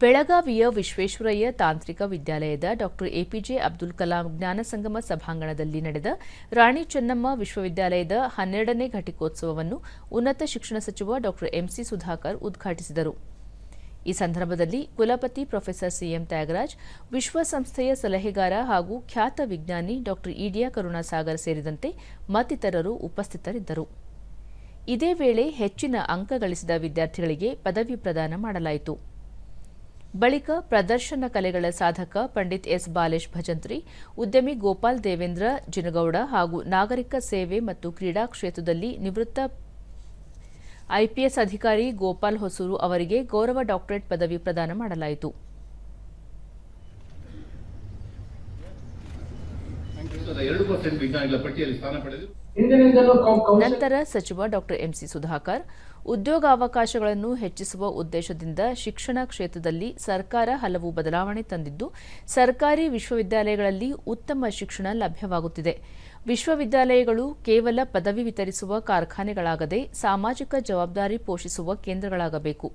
ಬೆಳಗಾವಿಯ ವಿಶ್ವೇಶ್ವರಯ್ಯ ತಾಂತ್ರಿಕ ವಿದ್ಯಾಲಯದ ಡಾಕ್ಟರ್ ಎಪಿಜೆ ಅಬ್ದುಲ್ ಕಲಾಂ ಜ್ಞಾನ ಸಂಗಮ ಸಭಾಂಗಣದಲ್ಲಿ ನಡೆದ ರಾಣಿ ಚೆನ್ನಮ್ಮ ವಿಶ್ವವಿದ್ಯಾಲಯದ ಹನ್ನೆರಡನೇ ಘಟಿಕೋತ್ಸವವನ್ನು ಉನ್ನತ ಶಿಕ್ಷಣ ಸಚಿವ ಡಾಕ್ಟರ್ ಎಂಸಿ ಸುಧಾಕರ್ ಉದ್ಘಾಟಿಸಿದರು. ಈ ಸಂದರ್ಭದಲ್ಲಿ ಕುಲಪತಿ ಪ್ರೊಫೆಸರ್ ಸಿಎಂ ತ್ಯಾಗರಾಜ್, ವಿಶ್ವಸಂಸ್ಥೆಯ ಸಲಹೆಗಾರ ಹಾಗೂ ಖ್ಯಾತ ವಿಜ್ಞಾನಿ ಡಾಕ್ಟರ್ ಇಡಿಯಾ ಕರುಣಾಸಾಗರ್ ಸೇರಿದಂತೆ ಮತ್ತಿತರರು ಉಪಸ್ಥಿತರಿದ್ದರು. ಇದೇ ವೇಳೆ ಹೆಚ್ಚಿನ ಅಂಕ ಗಳಿಸಿದ ವಿದ್ಯಾರ್ಥಿಗಳಿಗೆ ಪದವಿ ಪ್ರದಾನ ಮಾಡಲಾಯಿತು. ಬಳಿಕ ಪ್ರದರ್ಶನ ಕಲೆಗಳ ಸಾಧಕ ಪಂಡಿತ್ ಎಸ್ ಬಾಲೇಶ್ ಭಜಂತ್ರಿ, ಉದ್ಯಮಿ ಗೋಪಾಲ್ ದೇವೇಂದ್ರ ಜಿನಗೌಡ ಹಾಗೂ ನಾಗರಿಕ ಸೇವೆ ಮತ್ತು ಕ್ರೀಡಾ ಕ್ಷೇತ್ರದಲ್ಲಿ ನಿವೃತ್ತ ಐಪಿಎಸ್ ಅಧಿಕಾರಿ ಗೋಪಾಲ್ ಹೊಸೂರು ಅವರಿಗೆ ಗೌರವ ಡಾಕ್ಟರೇಟ್ ಪದವಿ ಪ್ರದಾನ ಮಾಡಲಾಯಿತು. ಪರ್ಸೆಂಟ್ ವಿಜ್ಞಾನಿಗಳ ಪಟ್ಟಿಯಲ್ಲಿ ಸ್ಥಾನ ಪಡೆದು ಹಿಂದಿನಿಂದಲೂ ಕೌ- ನಂತರ ಸಚಿವ ಡಾಕ್ಟರ್ ಎಂಸಿ ಸುಧಾಕರ್ ಉದ್ಯೋಗಾವಕಾಶಗಳನ್ನು ಹೆಚ್ಚಿಸುವ ಉದ್ದೇಶದಿಂದ ಶಿಕ್ಷಣ ಕ್ಷೇತ್ರದಲ್ಲಿ ಸರ್ಕಾರ ಹಲವು ಬದಲಾವಣೆ ತಂದಿದ್ದು ಸರ್ಕಾರಿ ವಿಶ್ವವಿದ್ಯಾಲಯಗಳಲ್ಲಿ ಉತ್ತಮ ಶಿಕ್ಷಣ ಲಭ್ಯವಾಗುತ್ತಿದೆ. ವಿಶ್ವವಿದ್ಯಾಲಯಗಳು ಕೇವಲ ಪದವಿ ವಿತರಿಸುವ ಕಾರ್ಖಾನೆಗಳಾಗದೆ ಸಾಮಾಜಿಕ ಜವಾಬ್ದಾರಿ ಪೋಷಿಸುವ ಕೇಂದ್ರಗಳಾಗಬೇಕು.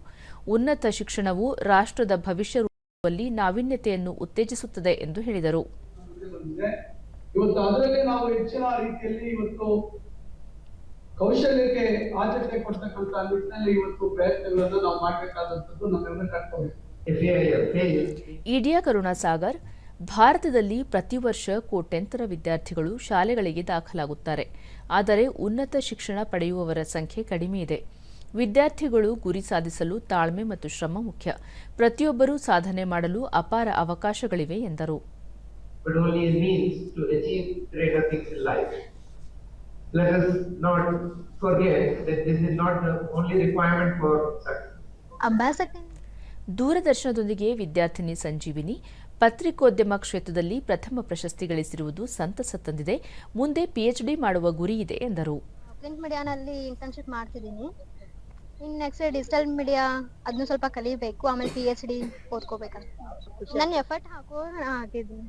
ಉನ್ನತ ಶಿಕ್ಷಣವು ರಾಷ್ಟ್ರದ ಭವಿಷ್ಯ ರೂಪಿಸುವಲ್ಲಿ ನಾವೀನ್ಯತೆಯನ್ನು ಉತ್ತೇಜಿಸುತ್ತದೆ ಎಂದು ಹೇಳಿದರು. ಇವತ್ತು ಅದರಲ್ಲೇ ನಾವು ಹೆಚ್ಚಿನ ರೀತಿಯಲ್ಲಿ ಇವತ್ತು ಕೌಶಲ್ಯಕ್ಕೆ ಆದ್ಯತೆ ಕೊಡ್ತಕ್ಕಂತ ನಿಟ್ಟಿನಲ್ಲಿ ಇವತ್ತು ಪ್ರಯತ್ನಗಳನ್ನು ನಾವು ಮಾಡಬೇಕಾದಂತದ್ದು ನಮ್ಮೆಲ್ಲ ಕರ್ತವ್ಯ ಇಡಿಯಾ ಕರುಣಾಸಾಗರ್ ಭಾರತದಲ್ಲಿ ಪ್ರತಿ ವರ್ಷ ಕೋಟ್ಯಂತರ ವಿದ್ಯಾರ್ಥಿಗಳು ಶಾಲೆಗಳಿಗೆ ದಾಖಲಾಗುತ್ತಾರೆ. ಆದರೆ ಉನ್ನತ ಶಿಕ್ಷಣ ಪಡೆಯುವವರ ಸಂಖ್ಯೆ ಕಡಿಮೆ ಇದೆ. ವಿದ್ಯಾರ್ಥಿಗಳು ಗುರಿ ಸಾಧಿಸಲು ತಾಳ್ಮೆ ಮತ್ತು ಶ್ರಮ ಮುಖ್ಯ. ಪ್ರತಿಯೊಬ್ಬರೂ ಸಾಧನೆ ಮಾಡಲು ಅಪಾರ ಅವಕಾಶಗಳಿವೆ ಎಂದರು. But only a means to achieve greater things in life. Let us not forget that this is not the only requirement for success. Ambassador. ದೂರದರ್ಶನದೊಂದಿಗೆ ವಿದ್ಯಾರ್ಥಿನಿ ಸಂಜೀವಿನಿ ಪತ್ರಿಕೋದ್ಯಮ ಕ್ಷೇತ್ರದಲ್ಲಿ ಪ್ರಥಮ ಪ್ರಶಸ್ತಿ ಗಳಿಸಿರುವುದು ಸಂತಸ ತಂದಿದೆ ಮುಂದೆ ಪಿಎಚ್ಡಿ ಮಾಡುವ ಗುರಿ ಇದೆ ಎಂದರು ಪ್ರಿಂಟ್ ಮೀಡಿಯಾನಲ್ಲಿ ಇಂಟರ್ನ್ಶಿಪ್ ಮಾಡ್ತಿದ್ದೀನಿ ಇನ್ನು ನೆಕ್ಸ್ಟ್ ಡಿಜಿಟಲ್ ಮೀಡಿಯಾ ಅದನ್ನು ಸ್ವಲ್ಪ ಕಲಿಬೇಕು ಆಮೇಲೆ ಪಿ ಎಚ್ ಡಿ ಓದ್ಕೋಬೇಕಂತ ನನ್ನ ಎಫರ್ಟ್ ಹಾಕೋ ಹಾಕಿದ್ದೀನಿ